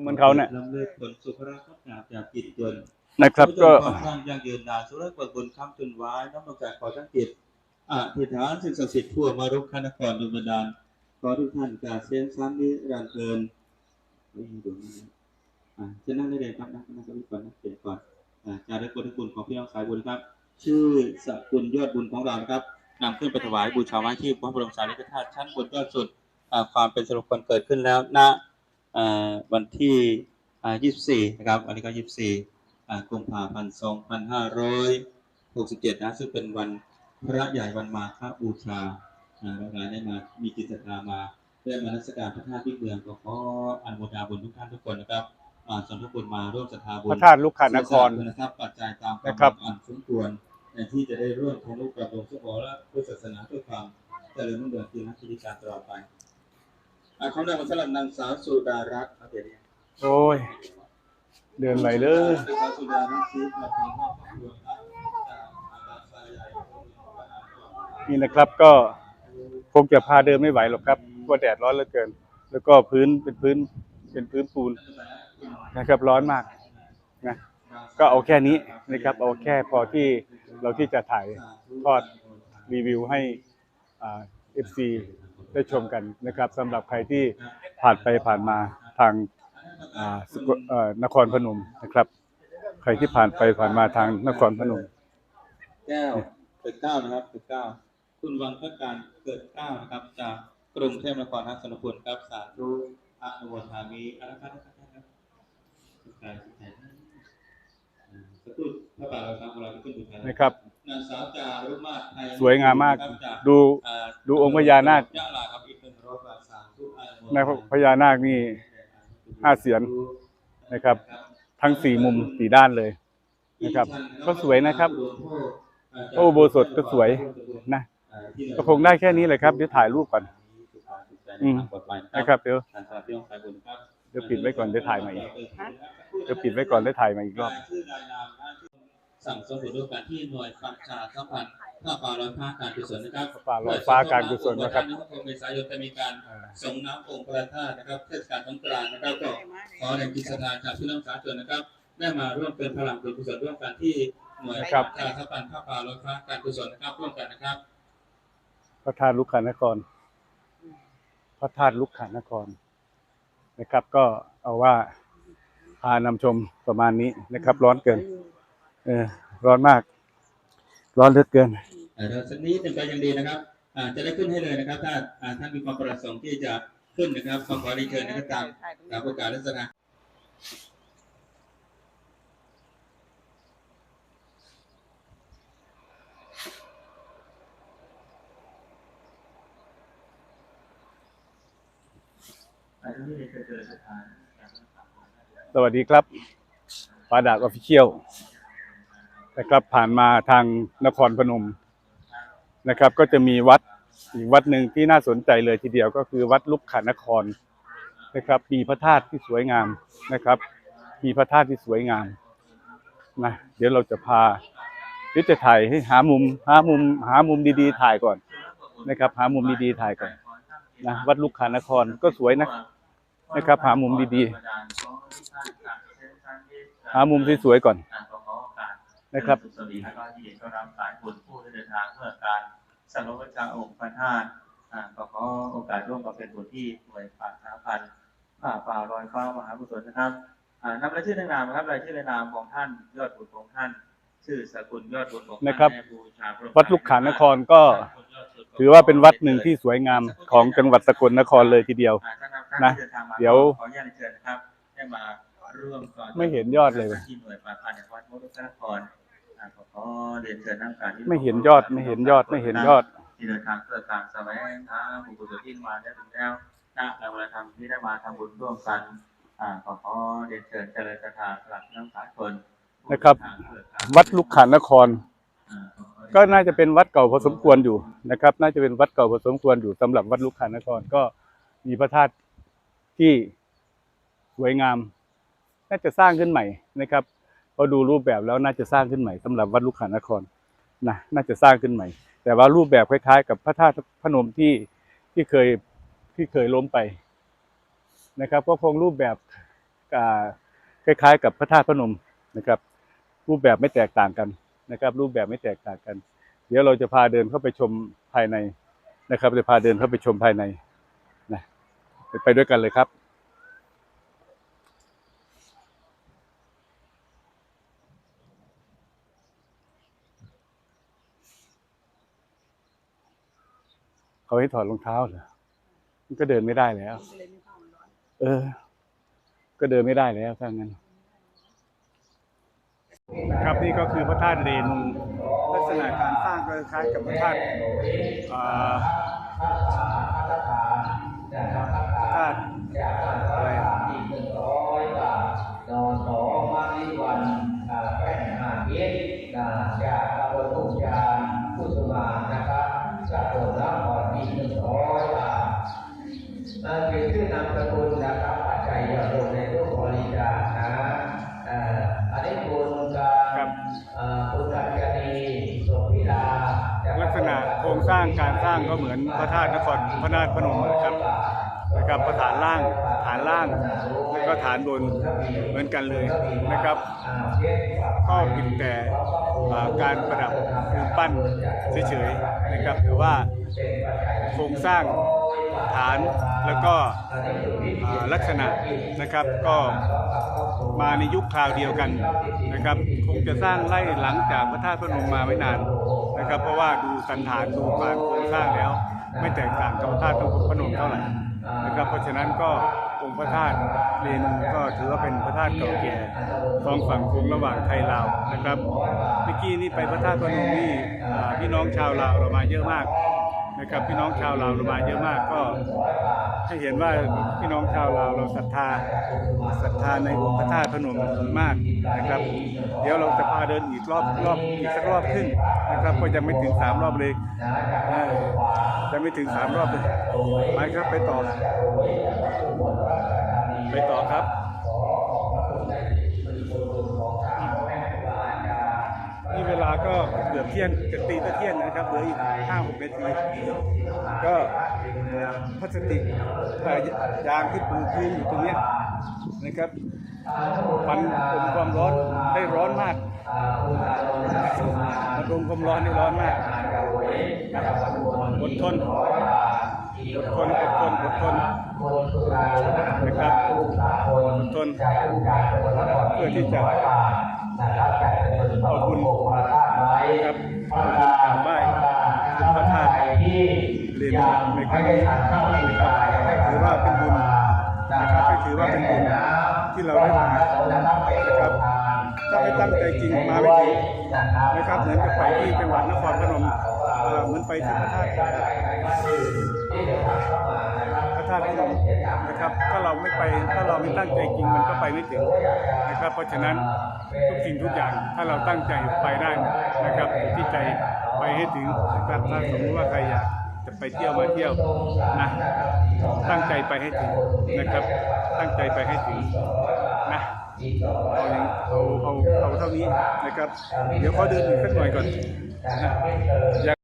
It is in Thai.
เหมือนเขาเนี่ยลำเลิกผลสุภราครับจากจากจิตจนนะครับก็ก็ความร่างยังยืนนานสุรกว่าบนคำจนไว้น้ำมันจากขอทั้งจิตอธิษฐานสิ่งศักดิ์สิทธิ์ทั่วมารุกขนครดุบันดาลขอทุกท่านกาเส้นซ้ำนี้รันเพลินเฮ้ยดูนะอ่าเช่นนั่งได้เลยครับนั่งนั่งก็มีก่อนนะเขียนก่อนอ่าจารึกบุญคุณของพี่น้องสายบุญครับ ชื่อสกุลยอดบุญของเรานะครับนำขึ้นไปถวายบูชาไว้ที่พระบรมสารีริกธาตุชั้นบนยอดสุดอ่าความเป็นสิริมงคลเกิดขึ้นแล้วณอ่า วันที่อ่า24 นะครับ วันนี้ก็ 24อ่ากุมภาพันธ์2567 นะ ซึ่งเป็นวันพระใหญ่วันมาฆบูชาอ่าเราหลายได้มา มีจิตศรัทธามาได้มานัสการพระธาตุที่เมืองก็ขออนุโมทนาบุญทุกท่านทุกคนนะครับอ่าส่วนทุกคนมาร่วมศรัทธาบุญพระธาตุลูกขานครนะครับปัจจัยตามนะครับอันสมควรในที่จะได้ร่วมทำนุกับหลวงพ่อและพุทธศาสนาเพื่อความเจริญรุ่งเรืองที่นักกิจการตลอดไป อ่าคำแรกมาสำหรับนางสาวสุดารัตน์ครับเดี๋ยวนี้โอ้ย เดินไหวเลย นางสาวสุดารัตน์ซื้อมาเป็นครอบครัวครับจากอาจารย์สายใหญ่นี่นะครับก็คงจะพาเดินไม่ไหวหรอกครับเพราะแดดร้อนเหลือเกิน แล้วก็พื้นเป็นพื้นเป็นพื้นปูนนะครับ ร้อนมากนะก็เอาแค่นี้นะครับ เอาแค่พอที่เราที่จะถ่ายทอดรีวิวให้อ่าเอฟซี ได้ชมกันนะครับสำหรับใครที่ผ่านไปผ่านมาทางอ่าสกลเอ่อนครพนมนะครับ ใครที่ผ่านไปผ่านมาทางนครพนม แก้วเกิดเก้านะครับเกิดเก้าคุณวังพระการเกิดเก้านะครับ จากกรุงเทพนครทัศนพลครับสาธุอนุโมทามิอารักษ์นะครับการแข่งสักครู่พระบาทเราทำอะไรขึ้นอยู่นะครับนางสาวจารุมาศไทยสวยงามมากครับจากดูเอ่อดูองค์พญานาค นโมทในพญานาคนี่ห้าเสียนนะครับ ทั้งสี่มุมสี่ด้านเลยนะครับ ก็สวยนะครับพระอุโบสถก็สวยนะก็คงได้แค่นี้เลยครับเดี๋ยวถ่ายรูปก่อนอืมนะครับเดี๋ยวเดี๋ยวปิดไว้ก่อนเดี๋ยวถ่ายมาอีกเดี๋ยวปิดไว้ก่อนได้ถ่ายมาอีกรอบสั่งสมบูรณ์ด้วยการที่หน่วยประชาสัมพันธ์ ผ้าป่าลอยฟ้าการกุศลนะครับผ้าป่าลอยฟ้าการกุศลนะครับในวันที่6เมษายนจะมีการส่งน้ำองค์พระธาตุนะครับเทศกาลสงกรานต์นะครับก็ขอแรงจิตศรัทธาจากพี่น้องสาธุชนนะครับได้มาร่วมเป็นพลังเป็นกุศลร่วมกันที่หน่วยครับประชาสัมพันธ์ผ้าป่าลอยฟ้าการกุศลนะครับร่วมกันนะครับ พระธาตุลุกขานคร พระธาตุลุกขานครนะครับ ก็เอาว่าพานำชมประมาณนี้นะครับ ร้อนเกิน เออร้อนมาก ร้อนเหลือเกินเอ่อเราสักนิดหนึ่งก็ยังดีนะครับอ่าจะได้ขึ้นให้เลยนะครับ ถ้าอ่าท่านมีความประสงค์ที่จะขึ้นนะครับขอขอเรียนเชิญนะครับตามตามโอกาสและสถานอันนี้เคยเจอสถานสวัสดีครับปาดากออฟฟิเชียล นะครับผ่านมาทางนครพนมนะครับ ก็จะมีวัดอีกวัดหนึ่งที่น่าสนใจเลยทีเดียวก็คือวัดลุกขานครนะครับ มีพระธาตุที่สวยงามนะครับ มีพระธาตุที่สวยงามนะเดี๋ยวเราจะพาเดี๋ยวจะถ่ายให้หามุมหามุมหามุมดีๆถ่ายก่อนนะครับ หามุมดีๆถ่ายก่อนนะวัดลุกขานครก็สวยนะนะครับ หามุมดีๆหามุมสวยๆก่อน นะครับสวัสดีแล้วก็ที่ต้อนรับสายบุญผู้ที่เดินทางเพื่อการสังฆวัชาองค์พระธาตุอ่าก็ขอโอกาสร่วมกับเป็นบุญที่หน่วยป่าสาพันธ์ป่าป่าลอยฟ้ามหากุศลนะครับอ่านำรายชื่อในนามนะครับรายชื่อในนามของท่านยอดบุญของท่านชื่อสกุลยอดบุญของท่านนะครับแม่บูชาพระวัดลูกขานครก็ถือว่าเป็นวัดหนึ่งที่สวยงามของจังหวัดสกลนครเลยทีเดียวอ่าท่านท่านนะที่ดิทางมาเดี๋ยวขออนุญาตเชิญนะครับได้มาร่วมก่อนไม่เห็นยอดเลยว่ะที่หน่วยป่าพันธ์วัดมุกนครอ่า ขอขอเรียนเชิญนั่งการที่ไม่เห็นยอดไม่เห็นยอดไม่เห็นยอด ที่เดินทางเพื่อการแสวงหาบุญกุศลที่มาได้ถึงแล้วนะในวันธรรมที่ได้มาทำบุญร่วมกันอ่าขอขอเรียนเชิญเจริญศรัทธาสลับน้ำสากลนะครับ วัดลูกขานครอ่าขอขอก็น่าจะเป็นวัดเก่าพอสมควรอยู่นะครับ น่าจะเป็นวัดเก่าพอสมควรอยู่สำหรับวัดลูกขานครก็มีพระธาตุที่สวยงาม น่าจะสร้างขึ้นใหม่นะครับ พอดูรูปแบบแล้วน่าจะสร้างขึ้นใหม่สำหรับวัดลูกขานครนะน่าจะสร้างขึ้นใหม่ แต่ว่ารูปแบบคล้ายๆ กับพระธาตุพนมที่ที่เคยที่เคยล้มไปนะครับ ก็คงรูปแบบคอ่าคล้ายๆ กับพระธาตุพนมนะครับ รูปแบบไม่แตกต่างกันนะครับ รูปแบบไม่แตกต่างกัน เดี๋ยวเราจะพาเดินเข้าไปชมภายในนะครับจะพาเดินเข้าไปชมภายในนะไปด้วยกันเลยครับ เขาให้ถอดรองเท้าเหรอมันก็เดินไม่ได้แล้ว เออ ก็เดินไม่ได้แล้วถ้างั้น ครับนี่ก็คือพระธาตุเรนุลักษณะการสร้างก็คล้ายกับพระธาตุางการสร้างก็เหมือนพระธาตุนครพระนาถพนมนะครับนะครับพระฐานล่างฐานล่างแล้วก็ฐานบนเหมือนกันเลยนะครับอ่าเช็ดฝาก็เพียงแต่การประดับปูนปั้นเฉยๆนะครับหรือว่าโครงสร้างฐานแล้วก็ลักษณะนะครับก็มาในยุคคราวเดียวกันนะครับ คงจะสร้างไล่หลังจากพระธาตุพนมมาไม่นาน นะครับ เพราะว่าดูสันฐานดูการโครงสร้างแล้ว ไม่แตกต่างกับพระธาตุพนมเท่าไหร่นะครับ เพราะฉะนั้นก็องค์พระธาตุเรนก็ถือว่าเป็นพระธาตุเก่าแก่สองฝั่งโค้งระหว่างไทยลาวนะครับเมื่อกี้นี่ไปพระธาตุพนมนี่พี่น้องชาวลาวเรามาเยอะมาก นะครับพี่น้องชาวลาวเรามาเยอะมากก็ให้เห็นว่าพี่น้องชาวลาวเราศรัทธาศรัทธาในองค์พระธาตุพนมมากนะครับ เดี๋ยวเราจะพาเดินอีกรอบรอบอีกสักรอบครึ่งนะครับก็ยังไม่ถึงสามรอบเลยเออยังไม่ถึงสามรอบเลยไปครับไปต่อ ไปต่อครับ ก็เกือบเที่ยงจะตีก็เที่ยงนะครับเหลืออีกห้าหกนาทีก็พลาสติกเอ่ยางที่ปูพื้นอยู่ตรงนี้นะครับมันอมความร้อนได้ร้อนมากมันอมความร้อนได้ร้อนมากอดทนอดทนอดทนอดทนนะครับอดทนเพื่อที่จะเอาบุญนะ ครับเอาบุญกราบไหว้พระธาตุเรียนในครั้งนี้นะครับถือว่าเป็นบุญนะครับให้ถือว่าเป็นบุญที่เราได้มานะครับ ถ้าไม่ตั้งใจจริงมาไม่ถึงนะครับเหมือนกับไปที่จังหวัดนครพนมเหมือนไปที่พระธาตุพระธาตุพนมนะครับ ถ้าเราไม่ไปถ้าเราไม่ตั้งใจจริงมันก็ไปไม่ถึงนะครับ เพราะฉะนั้นทุกสิ่งทุกอย่างถ้าเราตั้งใจไปได้นะครับที่ใจไปให้ถึงนะครับถ้าสมมติว่าใครอยากจะไปเที่ยวมาเที่ยวนะตั้งใจไปให้ถึงนะครับ ตั้งใจไปให้ถึงนะ เอาเอาเอาเท่านี้นะครับ เดี๋ยวขอเดินอีกสักหน่อยก่อนนะ